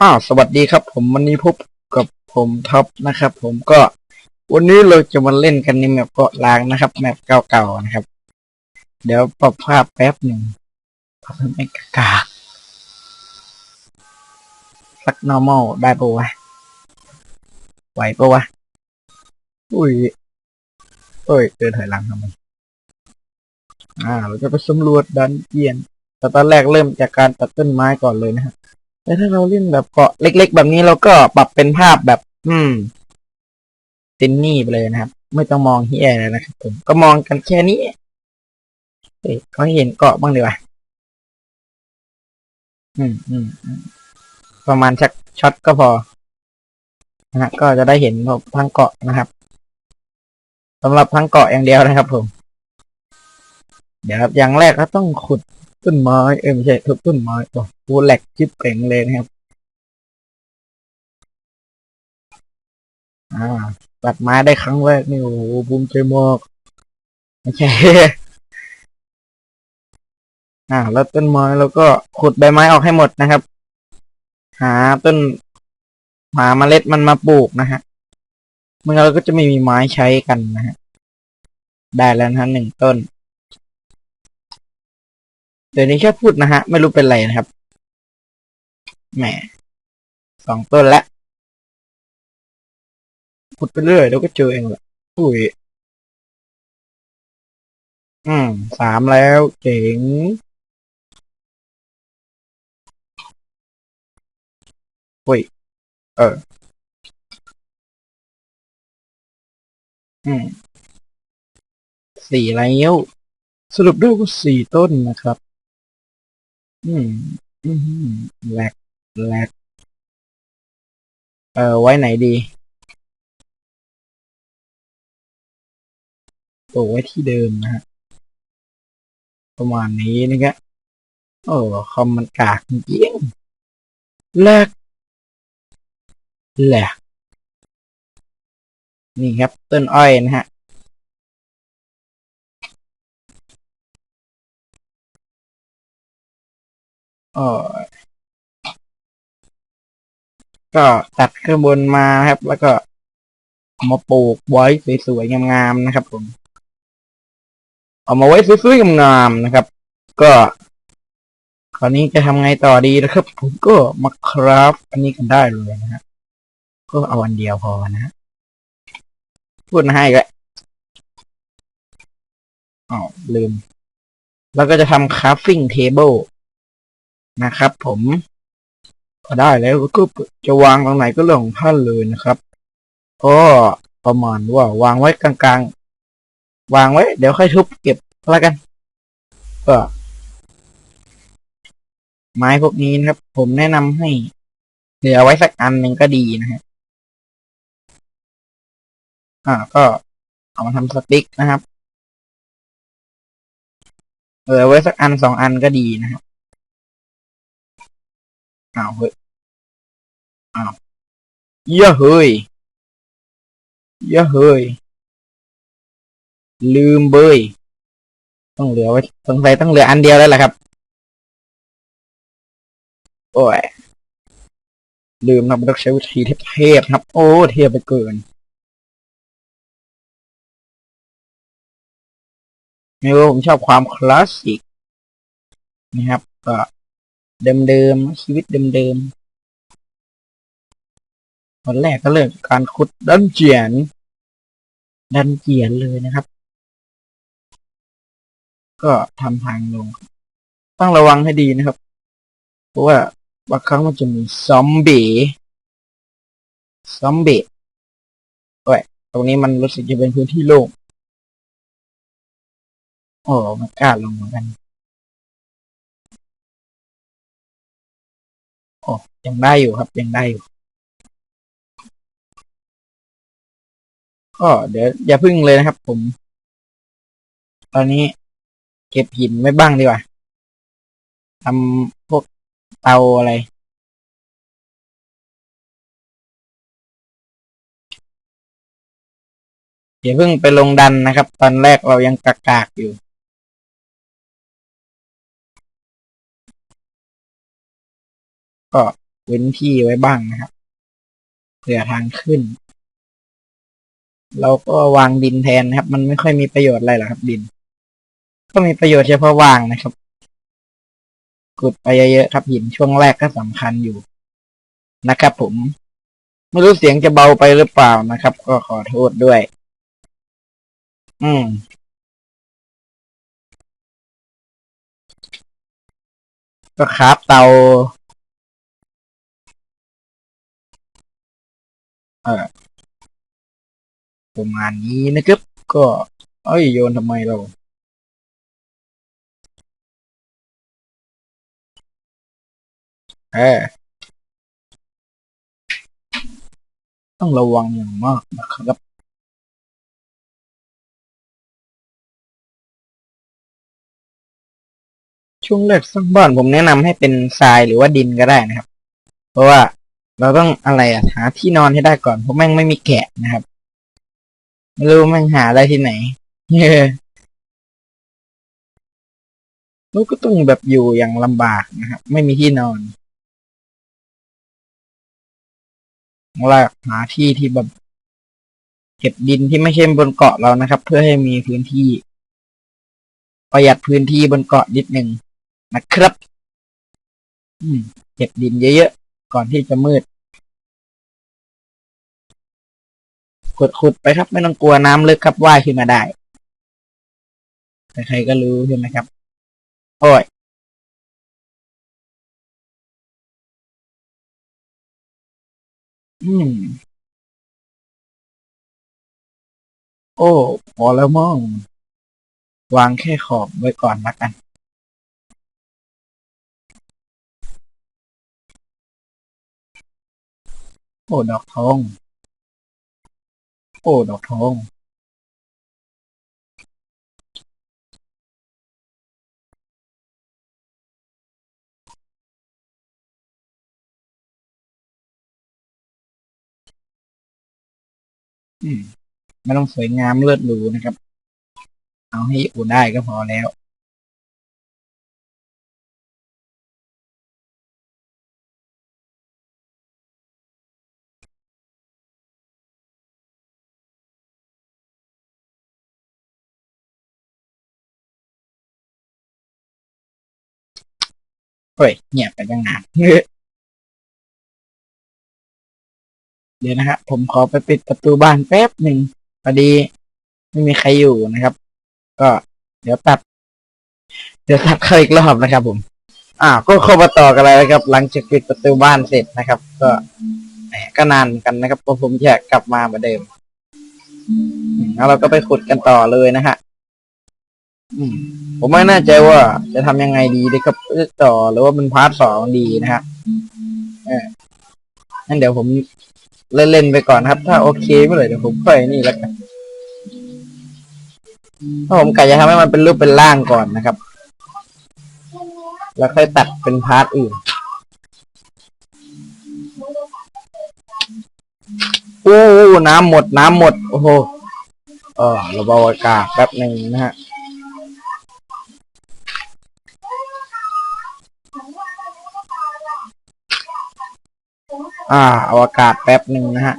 อ้าสวัสดีครับ ผมวันนี้พบกับผมท็อปนะครับ ผมก็วันนี้เราจะมาเล่นกันในแมปเกาะล้างนะครับแมปเก่าๆนะครับ เดี๋ยวปรับภาพแป๊บหนึ่งปรับให้ไม่กากๆสัก normal ได้ปะวะ ไหวปะวะ อุ้ย เอ้ย เดินถอยหลังทำไม อ่า เราจะไปสำรวจดันเจียน แต่ตอนแรกเริ่มจากการตัดต้นไม้ก่อนเลยนะฮะแต่ถ้าเราเล่นแบบเกาะเล็ก ๆ แบบนี้เราก็ปรับเป็นภาพแบบ อืมตินนี่ไปเลยนะครับ ไม่ต้องมองเฮียเลยนะครับผมก็มองกันแค่นี้เฮ้ยเขาให้เห็นเกาะบ้างดีกว่าอืมอืมอืมประมาณชักช็อตก็พอ นะฮะก็จะได้เห็นทั้งเกาะนะครับสำหรับทั้งเกาะอย่างเดียวนะครับ ผม เดี๋ยวครับอย่างแรกก็ต้องขุดต้นไม้เอ้ยไม่ใช่ทุบต้นไม้โอ้โหแหลกจิ๊บเป่งเลยนะครับอ่าตัดไม้ได้ครั้งแรกนี่โอ้โหภูมิใจมากไม่ใช่อ่า แล้วต้นไม้แล้วก็ขุดใบไม้ออกให้หมดนะครับ หาต้น หาเมล็ดมันมาปลูกนะฮะเมื่อเราก็จะไม่มีไม้ใช้กันนะฮะได้แล้วนะฮะหนึ่งต้นเดี๋ยวนี้แค่พูดนะฮะ ไม่รู้เป็นไรนะครับแหมสองต้นล้วขุดไปเรื่อยเดี๋ยวก็เจอเองแหละอุ้ยอืมสามแล้วเจ๋งอุ้ย เออ อืมสี่แล้วสรุปด้วยว่าสี่ต้นนะครับ อืม อืมแหลกแหลกเออไว้ไหนดีโอ้ไว้ที่เดิมนะฮะ ประมาณนี้นะครับโอ้คอมมันกากจริงๆแหลก แหลกนี่ครับต้นอ้อยนะฮะก็ตัดข้างบนมาครับ แล้วก็มาปลูกไว้สวยๆงามๆนะครับ ผม เอามาไว้สวยๆงามๆนะครับ ก็คราวนี้จะทำไงต่อดีนะครับ ผมก็มาคราฟอันนี้กันได้เลยนะฮะ ก็เอาอันเดียวพอนะฮะพูดให้ก็อ๋อลืม แล้วก็จะทำ crafting table นะครับผมก็ได้แล้วก็จะวางตรงไหนก็เรื่องของท่านเลยนะครับ ก็ประมาณว่าวางไว้กลางๆ วางไว้ เดี๋ยวค่อยทุบเก็บแล้วกัน ก็ ไม้พวกนี้นะครับ ผมแนะนำให้เหลือไว้สักอันหนึ่งก็ดีนะฮะ อ่า ก็เอามาทำสติ๊กนะครับเหลือไว้สักอันสองอันก็ดีนะครับอ้าวเฮ้ยอ้าวเยอะเฮ้ยเยอะเฮ้ยลืมเบยต้องเหลือไว้สงสัยต้องเหลืออันเดียวแล้วแหละครับ โอ้ยลืมครับมันต้องใช้วิธีเทพๆครับ โอ้ เทพไปเกิน ไม่รู้ผมชอบความคลาสสิกนะครับ ก็เดิมๆชีวิตเดิมๆวันแรกก็เริ่มกการขุดดันเจียน ดันเจียนเลยนะครับ ก็ทำทางลง ต้องระวังให้ดีนะครับ เพราะว่าบางครั้งมันจะมีซอมบี้ซอมบี้โอ้ยตรงนี้มันรู้สึกจะเป็นพื้นที่โล่ง โอ้มันกล้าลงเหมือนกัน โอ้ยังได้อยู่ครับยังได้อยู่ ก็เดี๋ยวอย่าพึ่งเลยนะครับ ผม ตอนนี้เก็บหินไว้บ้างดีกว่าทำพวกเตาอะไรอย่าเพิ่งไปลงดันนะครับ ตอนแรกเรายังกากๆอยู่ ก็เว้นที่ไว้บ้างนะครับเผื่อทางขึ้น เราก็วางดินแทนนะครับ มันไม่ค่อยมีประโยชน์อะไรหรอกครับ ดิน ก็มีประโยชน์เฉพาะวางนะครับขุดไปเยอะๆครับหินช่วงแรกก็สำคัญอยู่นะครับ ผมไม่รู้เสียงจะเบาไปหรือเปล่านะครับ ก็ขอโทษด้วย อืมก็คราบเตา ประมาณนี้นะครับ ก็เอ้ยโยนทำไมเราเออต้องระวังอย่างมากนะครับ ช่วงแรกสร้างบ้านผมแนะนำให้เป็นทรายหรือว่าดินก็ได้นะครับ เพราะว่า เราต้องอะไรอะหาที่นอนให้ได้ก่อนเพราะแม่งไม่มีแกะนะครับ ไม่รู้แม่งหาอะไรที่ไหนเฮ้ยแล้วก็ต้องแบบอยู่อย่างลำบากนะครับ ไม่มีที่นอนเราหาที่ที่แบบเก็บดินที่ไม่ใช่บนเกาะเรานะครับ เพื่อให้มีพื้นที่ ประหยัดพื้นที่บนเกาะนิดหนึ่งนะครับ อืม เก็บดินเยอะๆ ก่อนที่จะมืดขุดๆไปครับ ไม่ต้องกลัวน้ำลึกครับว่ายขึ้นมาได้ใครๆก็รู้ใช่ไหมครับ โอ้ยอืม โอ้พอแล้วมั้งวางแค่ขอบไว้ก่อนละกัน โอ้ ดอกทอง โอ้ ดอกทอง อืม ไม่ต้องสวยงามเลิศหรูนะครับ เอาให้อยู่ได้ก็พอแล้ว เฮ้ยเงียบไปตั้งนานเดี๋ยวนะฮะผมขอไปปิดประตูบ้านแป๊บหนึ่งพอดีไม่มีใครอยู่นะครับ ก็เดี๋ยวตัด เดี๋ยวตัดเข้าอีกรอบนะครับ ผม อ่าก็เข้ามาต่อกันเลยนะครับ หลังจากปิดประตูบ้านเสร็จนะครับ ก็แหมก็นานกันนะครับเพราะผมอยากกลับมาเหมือนเดิมแล้วเราก็ไปขุดกันต่อเลยนะฮะ ผมไม่แน่ใจว่าจะทำยังไงดีดีครับต่อหรือว่าเป็นพาร์ทสองดีนะฮะงั้นเดี๋ยวผมเล่นๆไปก่อนครับ ถ้าโอเคเมื่อไหร่เดี๋ยวผมค่อยนี่แล้วกันถ้าผมกะจะทำให้มันเป็นรูปเป็นร่างก่อนนะครับ แล้วค่อยตัดเป็นพาร์ทอื่นโอ้น้ำหมดน้ำหมด โอ้โหเออระบายอากาศแป๊บหนึ่งนะฮะ อ่าเอาอากาศแป๊บหนึ่งนะฮะ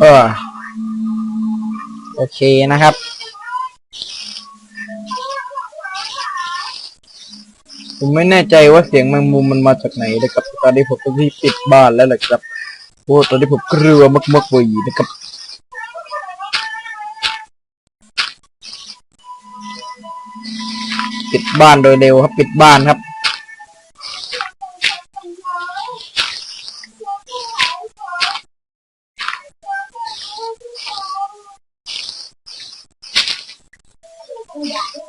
เออโอเคนะครับ ผมไม่แน่ใจว่าเสียงแมงมุมมันมาจากไหนนะครับ ตอนนี้ผมต้องรีบปิดบ้านแล้วแหละครับ โอ้ตอนนี้ผมกลัวมากๆเลยนะครับปิดบ้านโดยเร็วครับ ปิดบ้านครับอ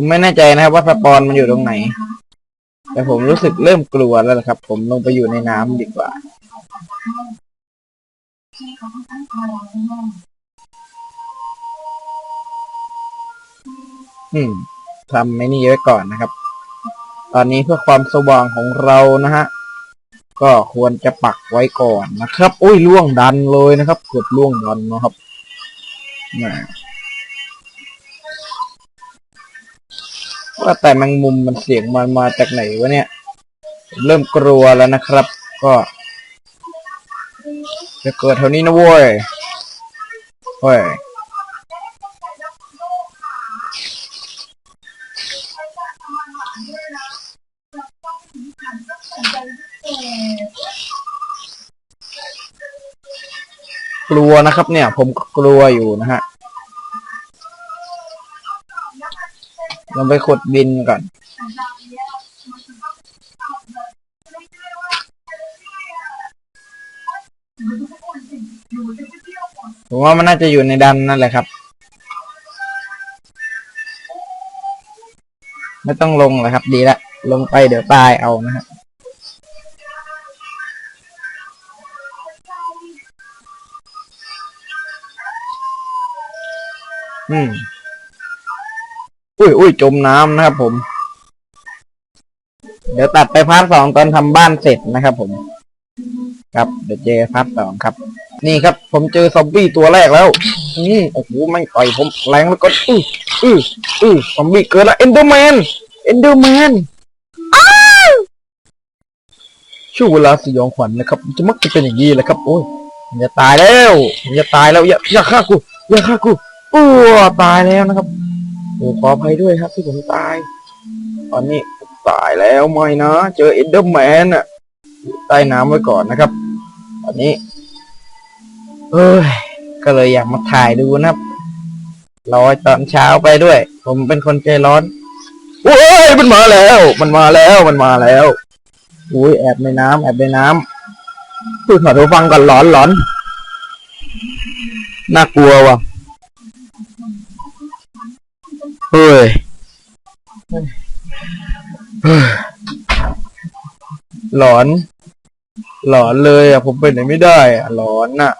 ผมไม่แน่ใจนะครับว่าสปอนมันอยู่ตรงไหน แต่ผมรู้สึกเริ่มกลัวแล้วครับ ผมลงไปอยู่ในน้ำดีกว่าอืมทำไม่นี่ไว้ก่อนนะครับ ตอนนี้เพื่อความสว่างของเรานะฮะ ก็ควรจะปักไว้ก่อนนะครับ อุ้ยล่วงดันเลยนะครับเกือบล่วงดันนะครับแห ว่าแต่แมงมุมมันเสียงมันมาจากไหนวะเนี่ย เริ่มกลัวแล้วนะครับ ก็จะเกิดแถวนี้นะเว้ยเฮ้ยกลัวนะครับเนี่ย ผมก็กลัวอยู่นะฮะ เราไปขุดดินก่อน ผมว่ามันน่าจะอยู่ในดันนั่นแหละครับ ไม่ต้องลงเลยครับ ดีละ ลงไปเดี๋ยวตายเอานะฮะอืม อุ้ยอุ้ยจมน้ำนะครับผม เดี๋ยวตัดไปพาร์ทสองตอนทำบ้านเสร็จนะครับผม ครับเดี๋ยวเจอพาร์ทสองครับ นี่ครับ ผมเจอซอมบี้ตัวแรกแล้ว อืมโอ้โหแม่งต่อยผมแรงแล้วก็อื้ออื้ออื้อซอมบี้เกิดแล้วเอนเดอร์แมนเอนเดอร์แมนช่วงเวลาสยองขวัญนะครับมันจะมักจะเป็นอย่างนี้แหละครับ โอ้ยมันจะตายแล้วมันจะตายแล้วอย่าอย่าฆ่ากูอย่าฆ่ากูอ้วตายแล้วนะครับ โอ้ขออภัยด้วยครับที่ผมตาย ตอนนี้ตายแล้วไม่นะ เจอเอนเดอร์แมนอะใต้น้ำไว้ก่อนนะครับ ตอนนี้ เอ้ย ก็เลยอยากมาถ่ายดูนะครับรอตอนเช้าไปด้วย ผมเป็นคนใจร้อนโอ้ยมันมาแล้ว มันมาแล้วมันมาแล้วอุ้ยแอบในน้ำแอบในน้ำพูดขอโทรฟังก่อนหลอนหลอนน่ากลัวว่ะ เฮ้ยเฮ้ยหลอน หลอนเลยอะ ผมไปไหนไม่ได้อะหลอนน่ะ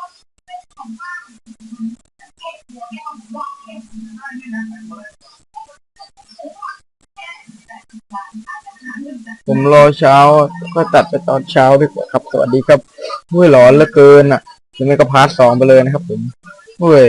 ผมรอเช้า ก็ตัดไปตอนเช้าดีกว่าครับ สวัสดีครับเฮ้ยหลอนเหลือเกินอะยังไงก็พาร์ทสองไปเลยนะครับผมเฮ้ย